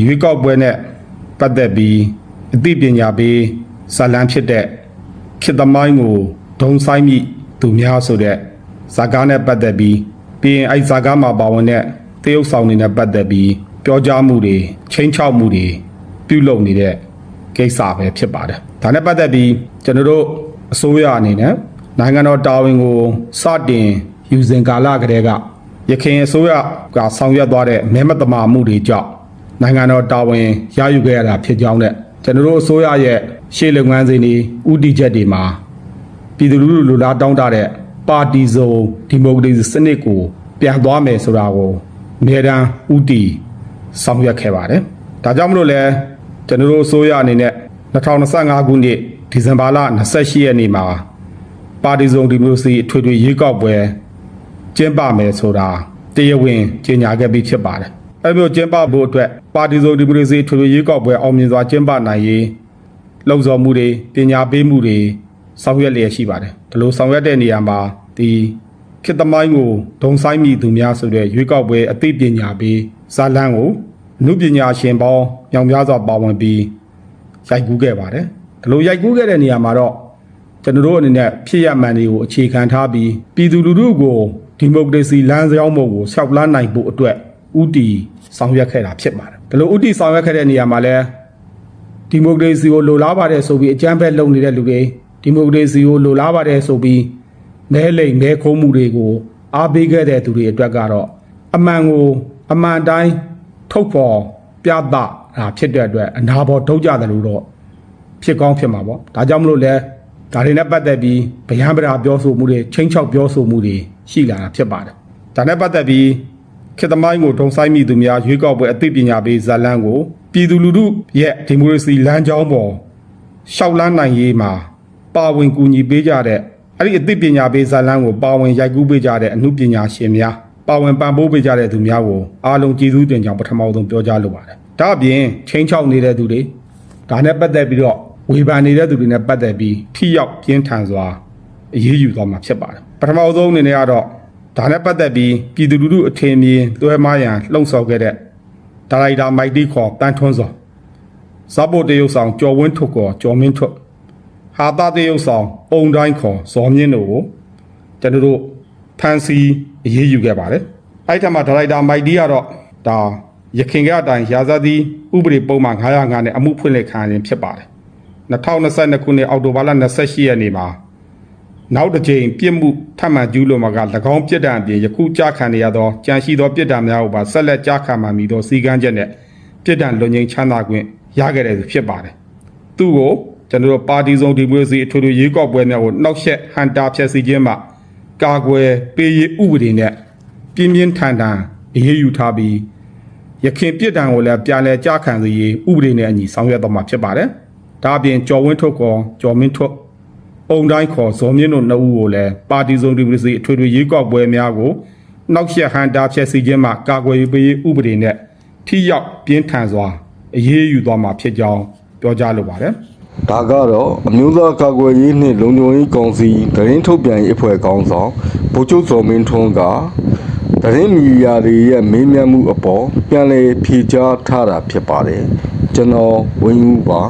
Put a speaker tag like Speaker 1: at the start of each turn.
Speaker 1: ရွေးကောက်ပွဲနဲ့ပတ်သက်ပြီးအသိပညာပေးဇာတ်လမ်းဖြစ်တဲ့ခေတ်သမိုင်းကိုဒုံဆိုင်မိသူများဆိုတဲ့ဇာကားနဲ့ပတ်သက်ပြီးပြီးရင်အဲ့ဇာကားမှာပါဝင်တဲ့တရုပ်ဆောင်တွေနဲ့ပတ်သက်ပြီးပြောကြားမှုတွေချင်းချောက်မှုတွေပြုလုပ်နေတဲ့ကိစ္စပဲဖြစ်ပါတယ်ဒါနဲ့ပတ်သက်ပြီးကျွန်တော်တို့အစိုးရအနေနဲ့နိုင်ငံတော်တာဝန်ကိုစတင်ယူစဉ်ကာလကတည်းကရခိုင်အစိုးရကဆောင်ရွက်သွားတဲ့မဲမတမာမှုတွေကြောင့် နိုင်ငံတော်တာဝန်ရယူခဲ့ရတာဖြစ်ကြောင်းနဲ့ကျွန်တော်တို့အစိုးရရဲ့ရှေ့လုပ်ငန်းစဉ်တွေဥတီချက်တွေမှာပြည်သူလူထုလူလားတောင်းတတဲ့ပါတီစုံဒီမိုကရေစီစနစ်ကိုပြန်သွားမယ်ဆိုတာကိုအမြဲတမ်းဥတီဆောင်ရွက်ခဲ့ပါတယ်။ဒါကြောင့်မလို့လဲကျွန်တော်တို့အစိုးရအနေနဲ့2025ခုနှစ်ဒီဇင်ဘာလ28ရက်နေ့မှာပါတီစုံဒီမိုကရေစီအထွေထွေရွေးကောက်ပွဲကျင်းပမယ်ဆိုတာတရားဝင်ကြေညာခဲ့ပြီးဖြစ်ပါတယ်။ အဲမျိုးကျင်းပဖို့အတွက်ပါတီစုံဒီမိုကရေစီထွေထွေရွေးကောက်ပွဲအောင်မြင်စွာကျင်းပနိုင်ရေးလှုံ့ဆော်မှုတွေပညာပေးမှုတွေဆောင်ရွက်လျက်ရှိပါတယ်။ဒီလိုဆောင်ရွက်တဲ့နေရာမှာဒီခေတ်သမိုင်းကိုဒုံဆိုင်မိသူများဆိုတဲ့ရွေးကောက်ပွဲအသိပညာပေးဇာတ်လမ်းကိုအမှုပညာရှင်ပေါင်းညောင်များစွာပါဝင်ပြီးရိုက်ကူးခဲ့ပါတယ်။ဒီလိုရိုက်ကူးခဲ့တဲ့နေရာမှာတော့ကျွန်တော်တို့အနေနဲ့ဖြစ်ရမှန်တွေကိုအခြေခံထားပြီးပြည်သူလူထုကိုဒီမိုကရေစီလမ်းကြောင်းပေါ်ကိုဆောက်လန်းနိုင်ဖို့အတွက် ဥတီဆောင်ရွက်ခဲ့တာဖြစ်ပါတယ်။ဒီလိုဥတီဆောင်ရွက်ခဲ့တဲ့နေရာမှာလဲဒီမိုကရေစီကိုလိုလားပါတယ်ဆိုပြီးအကြမ်းဖက်လုပ်နေတဲ့လူတွေဒီမိုကရေစီကိုလိုလားပါတယ်ဆိုပြီးမဲလိမ်မဲခိုးမှုတွေကိုအားပေးခဲ့တဲ့သူတွေအတွက်ကတော့အမှန်ကိုအမှန်တိုင်းထုတ်ဖော်ပြသတာဖြစ်တဲ့အတွက်အနာဘော်ထုတ်ကြတယ်လို့တော့ဖြစ်ကောင်းဖြစ်မှာပေါ့ဒါကြောင့်မလို့လဲဒါတွေနဲ့ပတ်သက်ပြီးဗျံပရာပြောဆိုမှုတွေချင်းချောက်ပြောဆိုမှုတွေရှိလာတာဖြစ်ပါတယ်ဒါနဲ့ပတ်သက်ပြီး ခေတ်သမိုင်းကိုဒုံဆိုင်မိသူများရွေးကောက်ပွဲအသိပညာပေးဇာတ်လမ်းကိုပြည်သူလူထုရဲ့ဒီမိုကရေစီလမ်းကြောင်းပေါ်ရှောက်လန်းနိုင်ရေးမှာပါဝင်ကူညီပေးကြတဲ့အဲ့ဒီအသိပညာပေးဇာတ်လမ်းကိုပါဝင်ရိုက်ကူးပေးကြတဲ့အမှုပညာရှင်များပါဝင်ပံ့ပိုးပေးကြတဲ့သူများကိုအားလုံးကျေးဇူးတင်ကြောင်းပထမဆုံးပြောကြားလိုပါတယ်ဒါအပြင်ချင်းချောက်နေတဲ့သူတွေဒါနဲ့ပတ်သက်ပြီးတော့ဝေဖန်နေတဲ့သူတွေနဲ့ပတ်သက်ပြီးထိရောက်ပြင်းထန်စွာအရေးယူသွားမှာဖြစ်ပါတယ်ပထမဆုံးအနေနဲ့ကတော့ ဒါနဲ့ပတ်သက်ပြီးပြည်သူလူထုအထင်မြင်လွှဲမားရန်လှုံ့ဆော်ခဲ့တဲ့ဒါရိုက်တာမိုက်တီခေါ်တန်ထွန်းစောဇာပိုတရုတ်ဆောင်ကျော်ဝင်းထွတ်ခေါ်ကျော်မင်းထွတ်ဟာတာတရုတ်ဆောင်ပုံတိုင်းခေါ်ဇော်မြင့်တို့ကိုကျွန်တော်တို့ဖန်စီအရေးယူခဲ့ပါတယ်အဲ့ထက်မှာဒါရိုက်တာမိုက်တီကတော့ဒါရခင်ကအတိုင်းရာဇသီဥပဒေပုံမှန်905နဲ့အမှုဖွင့်လှစ်ခံရခြင်းဖြစ်ပါတယ်2022ခုနှစ်အောက်တိုဘာလ28ရက်နေ့မှာ နောက်တစ်ကြိမ်ပြစ်မှုထပ်မံကျူးလွန်မှာက၎င်းပြစ်ဒဏ်အပြင်ယခုကြားခံနေရသောကြံရှိသောပြစ်ဒဏ်များကိုပါဆက်လက်ကြားခံမှမည်သောစီကံချက်နဲ့ပြစ်ဒဏ်လွန်ငင်းချမ်းသာခွင့်ရခဲ့တယ်ဖြစ်ပါတယ်။သူ့ကိုကျွန်တော်တို့ပါတီစုံဒီမိုကရေစီအထွေထွေရွေးကောက်ပွဲများကိုနှောက်ယှက်ဟန်တာဖျက်ဆီးခြင်းမှကာကွယ်ပေးရေးဥပဒေနဲ့ပြင်းပြင်းထန်ထန်အရေးယူထားပြီးရခင်ပြစ်ဒဏ်ကိုလည်းပြန်လည်ကြားခံစေရေးဥပဒေနဲ့အညီဆောင်ရွက်တော့မှာဖြစ်ပါတယ်။ဒါအပြင်ကျော်ဝင်းထုတ်ခေါ်ကျော်မင်းထုတ် အုံတိုင်းခေါ်ဇော်မြင့်တို့နှစ်ဦးကိုလည်းပါတီစုံဒီမိုကရေစီအထွေထွေရွေးကောက်ပွဲများကိုနှောက်ယှက်ဟန်တာဖျက်ဆီးခြင်းမှကာကွယ်ရေးပေးရေးဥပဒေနဲ့ထိရောက်ပြင်းထန်စွာအရေးယူသွားမှာဖြစ်ကြောင်းပြောကြားလိုပါတယ်။
Speaker 2: ဒါကတော့အမျိုးသားကာကွယ်ရေးနှင့်လုံခြုံရေးကောင်စီတရင်ထုတ်ပြန်ရေးအဖွဲ့ကောင်းဆောင်ဗိုလ်ချုပ်စော်မင်းထွန်းကတရင်မီဒီယာတွေရဲ့မေးမြန်းမှုအပေါ်ပြန်လည်ဖြေကြားထားတာဖြစ်ပါတယ်ကျွန်တော်ဝင်းဦးပါ